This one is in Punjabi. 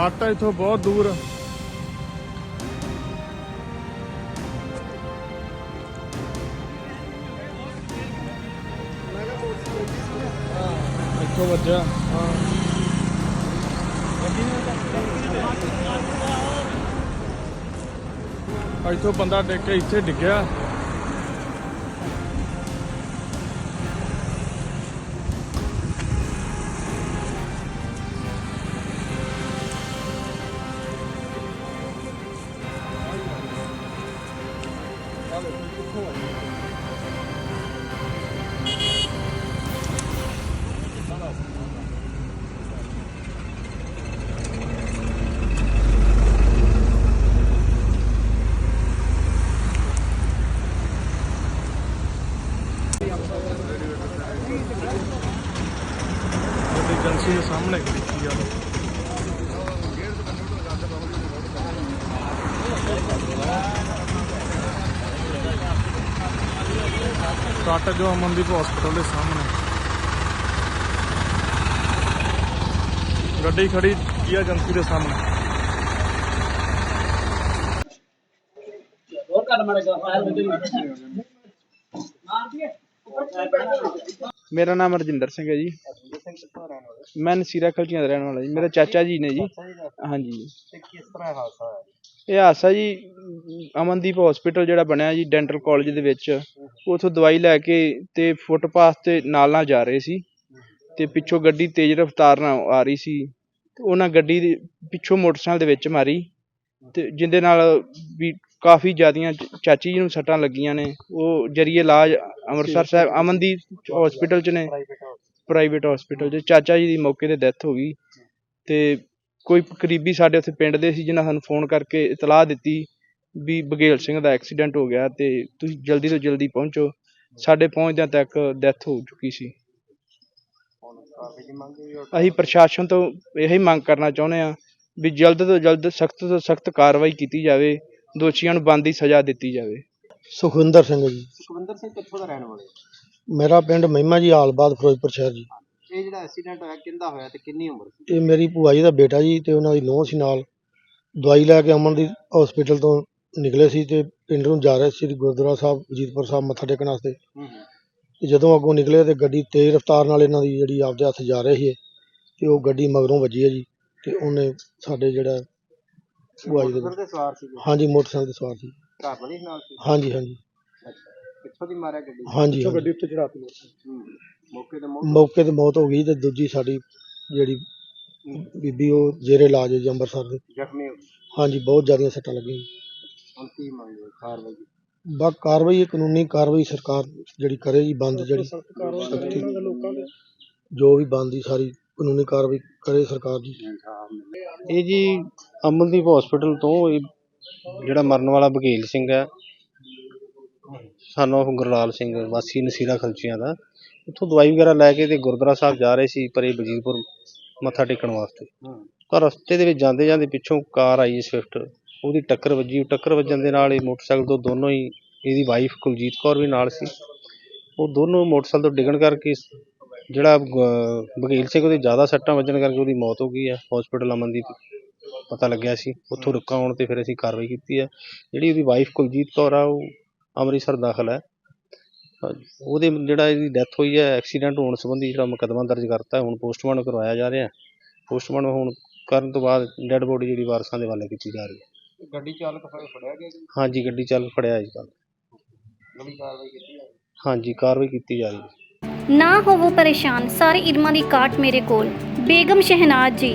ਕੱਟ ਇਥੋਂ ਬਹੁਤ ਦੂਰ ਇੱਥੋਂ ਵੱਜਾ ਇੱਥੋਂ ਬੰਦਾ ਡਿੱਗ ਕੇ ਇੱਥੇ ਡਿੱਗਿਆ ਉਹਦੀ ਏਜੰਸੀ ਦੇ ਸਾਹਮਣੇ ਕੀਤੀ ਆ ਕੱਟ ਜੋ ਅਮਨਦੀਪ ਹਸਪੀਟਲ ਦੇ ਸਾਹਮਣੇ ਗੱਡੀ ਖੜੀ ਕੀ ਏਜੰਸੀ ਦੇ ਸਾਹਮਣੇ ਹੋਰ ਕਰ ਮਾਰੇਗਾ ਫਾਇਰ ਵਿੱਚ ਮਾਰ ਦਿਏ ਮੇਰਾ ਨਾਮ ਰਜਿੰਦਰ ਸਿੰਘ ਹੈ ਜੀ ਮੈਂ ਨਸੀਰਾ ਖਲਚੀਆਂ ਦਾ ਰਹਿਣ ਵਾਲਾ ਜੀ। ਮੇਰੇ ਚਾਚਾ ਜੀ ਨੇ ਜੀ। ਹਾਂਜੀ। ਕਿਸ ਤਰ੍ਹਾਂ ਹਾਦਸਾ ਹੋਇਆ ਇਹ ਹਾਦਸਾ ਜੀ ਅਮਨਦੀਪ ਹਸਪੀਟਲ ਜਿਹੜਾ ਬਣਿਆ ਜੀ ਡੈਂਟਲ ਕਾਲਜ ਦੇ ਵਿੱਚ। ਉਥੋਂ ਦਵਾਈ ਲੈ ਕੇ ਤੇ ਫੁੱਟਪਾਥ ਤੇ ਨਾਲ ਨਾਲ ਜਾ ਰਹੇ ਸੀ। ਤੇ ਪਿੱਛੋਂ ਗੱਡੀ ਤੇਜ਼ ਰਫ਼ਤਾਰ ਨਾਲ ਆ ਰਹੀ ਸੀ। ਤੇ ਉਹਨਾਂ ਗੱਡੀ ਦੇ ਪਿੱਛੋਂ ਮੋਟਰਸਾਈਕਲ ਦੇ ਵਿੱਚ ਮਾਰੀ। ਤੇ ਜਿੰਦੇ ਨਾਲ ਵੀ ਕਾਫੀ ਜ਼ਿਆਦੀਆਂ ਚ- ਚਾਚੀ ਜੀ ਨੂੰ ਸੱਟਾਂ ਲੱਗੀਆਂ ਨੇ। ਉਹ ਜਰੀਏ ਇਲਾਜ ਅੰਮ੍ਰਿਤਸਰ ਸਾਹਿਬ ਅਮਨਦੀਪ ਹਸਪੀਟਲ ਚ ਨੇ। ਪ੍ਰਾਈਵੇਟ ਹਸਪੀਟਲ 'ਚ। ਚਾਚਾ ਜੀ ਦੀ ਮੌਕੇ ਤੇ ਡੈਥ ਹੋ ਗਈ। ਤੇ ਕੋਈ ਕਰੀਬੀ ਸਾਡੇ ਉੱਥੇ ਪਿੰਡ ਦੇ ਸੀ ਜਿਨ੍ਹਾਂ ਸਾਨੂੰ ਫੋਨ ਕਰਕੇ ਇਤਲਾਹ ਦਿੱਤੀ ਵੀ ਬਗੇਲ ਸਿੰਘ ਦਾ ਐਕਸੀਡੈਂਟ ਹੋ ਗਿਆ ਤੇ ਤੁਸੀਂ ਜਲਦੀ ਤੋਂ ਜਲਦੀ ਪਹੁੰਚੋ। ਸਾਡੇ ਪਹੁੰਚਦਿਆਂ ਤੱਕ ਡੈਥ ਹੋ ਚੁੱਕੀ ਸੀ। ਅਸੀਂ ਪ੍ਰਸ਼ਾਸਨ ਤੋਂ ਇਹੀ ਮੰਗ ਕਰਨਾ ਚਾਹੁੰਦੇ ਆ ਵੀ ਜਲਦ ਤੋਂ ਜਲਦ ਸਖਤ ਤੋਂ ਸਖਤ ਕਾਰਵਾਈ ਕੀਤੀ ਜਾਵੇ। ਦੋਸ਼ੀਆਂ ਨੂੰ ਬਣਦੀ ਸਜ਼ਾ ਦਿੱਤੀ ਜਾਵੇ। ਸੁਖਵਿੰਦਰ ਸਿੰਘ ਜੀ। ਸੁਖਵਿੰਦਰ ਸਿੰਘ ਕਿੱਥੋਂ ਦਾ ਰਹਿਣ ਵਾਲੇ? ਮੇਰਾ ਪਿੰਡ ਮਹਿਮਾ ਜੀ ਆਲਬਾਦ ਫਿਰੋਜ਼ਪੁਰ ਸ਼ਹਿਰ ਜੀ। ਇਹ ਜਿਹੜਾ ਐਕਸੀਡੈਂਟ ਹੋਇਆ ਕਿੰਦਾ ਹੋਇਆ ਤੇ ਕਿੰਨੀ ਉਮਰ ਸੀ? ਇਹ ਮੇਰੀ ਭੂਆ ਜੀ ਦਾ ਬੇਟਾ ਜੀ ਤੇ ਉਹਨਾਂ ਦੀ ਨੂੰਹ ਸੀ ਨਾਲ। ਦਵਾਈ ਲੈ ਕੇ ਅਮਨ ਦੀ ਹਸਪੀਟਲ ਤੋਂ ਨਿਕਲੇ ਸੀ ਤੇ ਪਿੰਡ ਨੂੰ ਜਾ ਰਹੇ ਸੀ ਸ੍ਰੀ ਗੁਰਦੁਆਰਾ ਸਾਹਿਬ ਅਜੀਤਪੁਰ ਸਾਹਿਬ ਮੱਥਾ ਟੇਕਣ ਵਾਸਤੇ। ਹੂੰ ਹੂੰ। ਤੇ ਜਦੋਂ ਅੱਗੋਂ ਨਿਕਲੇ ਤੇ ਗੱਡੀ ਤੇਜ਼ ਰਫ਼ਤਾਰ ਨਾਲ ਇਹਨਾਂ ਦੀ ਜਿਹੜੀ ਆਪਦੇ ਹੱਥ ਜਾ ਰਹੀ ਸੀ ਤੇ ਉਹ ਗੱਡੀ ਮਗਰੋਂ ਵੱਜੀ ਹੈ ਜੀ ਤੇ ਉਹਨੇ ਸਾਡੇ ਜਿਹੜਾ ਭੂਆ ਜੀ ਦੇ ਮੋਟਰਸਾਈਕਲ ਤੇ ਸਵਾਰ ਸੀ ਹਾਂਜੀ ਮੋਟਰਸਾਈਕਲ ਤੇ ਸਵਾਰ ਸੀ। ਘਰ ਵਾਲੀ ਨਾਲ ਸੀ? ਹਾਂਜੀ ਹਾਂਜੀ। ਅੱਛਾ। ਕਿੱਥੋਂ ਦੀ ਮਾਰਿਆ ਗੱਡੀ? ਹਾਂਜੀ ਹਾਂਜੀ। ਉੱਤੇ ਚੜਾਤੀ ਹੂੰ। ਮੌਕੇ ਤੇ ਮੌਤ ਮੌਕੇ ਤੇ ਮੌਤ ਹੋ ਗਈ ਤੇ ਦੂਜੀ ਸਾਡੀ ਜਿਹੜੀ ਬੀਬੀ ਉਹ ਜੇਰੇ ਇਲਾਜ ਹੈ ਜੀ ਅੰਮ੍ਰਿਤਸਰ ਦੇ। ਜ਼ਖਮੀ ਹੋ ਗਏ। ਹਾਂਜੀ ਬਹੁਤ ਜ਼ਿਆਦੀਆਂ ਸੱਟਾਂ ਲੱਗੀਆਂ। ਜੀ। ਹੁਣ ਕੀ ਮੰਗਦੇ ਕਾਰਵਾਈ? ਬਾ ਕਾਰਵਾਈ ਇਹ ਕਾਨੂੰਨੀ ਕਾਰਵਾਈ ਸਰਕਾਰ ਜਿਹੜੀ ਕਰੇ ਜੀ ਬੰਦ ਜਿਹੜੀ ਸਖਤੀ ਜੋ ਵੀ ਬੰਦੀ ਸਾਰੀ ਕਾਨੂੰਨੀ ਕਾਰਵਾਈ ਕਰੇ ਸਰਕਾਰ ਜੀ। ਇਹ ਜੀ ਅਮਨਦੀਪ ਹਸਪੀਟਲ ਤੋਂ ਇਹ ਜਿਹੜਾ ਮਰਨ ਵਾਲਾ ਬਘੇਲ ਸਿੰਘ ਹੈ ਸਾਨੂੰ ਗੁਰਲਾਲ ਸਿੰਘ ਵਾਸੀ ਨਸੀਰਾ ਖਲਚੀਆਂ ਦਾ ਉੱਥੋਂ ਦਵਾਈ ਵਗੈਰਾ ਲੈ ਕੇ ਤੇ ਗੁਰਦੁਆਰਾ ਸਾਹਿਬ ਜਾ ਰਹੇ ਸੀ ਪਰੇ ਵਜੀਰਪੁਰ ਮੱਥਾ ਟੇਕਣ ਵਾਸਤੇ। ਤਾਂ ਰਸਤੇ ਦੇ ਵਿੱਚ ਜਾਂਦੇ ਜਾਂਦੇ ਪਿੱਛੋਂ ਕਾਰ ਆਈ ਸਵਿਫਟ ਉਹਦੀ ਟੱਕਰ ਵੱਜੀ ਉਹ ਟੱਕਰ ਵੱਜਣ ਦੇ ਨਾਲ ਇਹ ਮੋਟਰਸਾਈਕਲ ਤੋਂ ਦੋਨੋਂ ਹੀ ਇਹਦੀ ਵਾਈਫ ਕੁਲਜੀਤ ਕੌਰ ਵੀ ਨਾਲ ਸੀ। ਉਹ ਦੋਨੋਂ ਮੋਟਰਸਾਈਕਲ ਤੋਂ ਡਿੱਗਣ ਕਰਕੇ ਜਿਹੜਾ ਬਘੇਲ ਸਿੰਘ ਉਹਦੇ ਜ਼ਿਆਦਾ ਸੱਟਾਂ ਵੱਜਣ ਕਰਕੇ ਉਹਦੀ ਮੌਤ ਹੋ ਗਈ ਹੈ ਹਸਪੀਟਲ ਅਮਨਦੀਪ। ਪਤਾ ਲੱਗਿਆ ਸੀ ਉੱਥੋਂ ਰੁਕਾ ਆਉਣ ਤੇ ਫਿਰ ਅਸੀਂ ਕਾਰਵਾਈ ਕੀਤੀ ਹੈ। ਜਿਹੜੀ ਉਹਦੀ ਵਾਈਫ ਕੁਲਜੀਤ ਕੌਰ ਆ ਉਹ ਅੰਮ੍ਰਿਤਸਰ ਦਾਖਲ ਹੈ। ਉਹਦੇ ਜਿਹੜਾ ਇਹਦੀ ਡੈਥ ਹੋਈ ਹੈ ਐਕਸੀਡੈਂਟ ਹੋਣ ਸੰਬੰਧੀ ਜਿਹੜਾ ਮੁਕੱਦਮਾ ਦਰਜ ਕਰਤਾ ਹੁਣ ਪੋਸਟਮਾਰਟਮ ਕਰਵਾਇਆ ਜਾ ਰਿਹਾ ਹੈ। ਪੋਸਟਮਾਰਟਮ ਹੁਣ ਕਰਨ ਤੋਂ ਬਾਅਦ ਡੈੱਡ ਬੋਡੀ ਜਿਹੜੀ ਵਾਰਸਾਂ ਦੇ ਹਵਾਲੇ ਕੀਤੀ ਜਾ ਰਹੀ ਹੈ। ਗੱਡੀ ਚਾਲਕ ਫੜ ਫੜਿਆ ਗਿਆ ਜੀ? ਹਾਂਜੀ ਗੱਡੀ ਚੱਲ ਫੜਿਆ ਕਾਰਵਾਈ ਕੀਤੀ ਹੈ? ਹਾਂਜੀ ਕਾਰਵਾਈ ਕੀਤੀ ਜਾ ਰਹੀ ਹੈ। ਨਾ ਹੋਵੋ ਪਰੇਸ਼ਾਨ ਸਾਰੇ ਇਲਮਾਂ ਦੀ ਕਾਟ ਮੇਰੇ ਕੋਲ। ਬੇਗਮ ਸ਼ਹਿਨਾਜ਼ ਜੀ।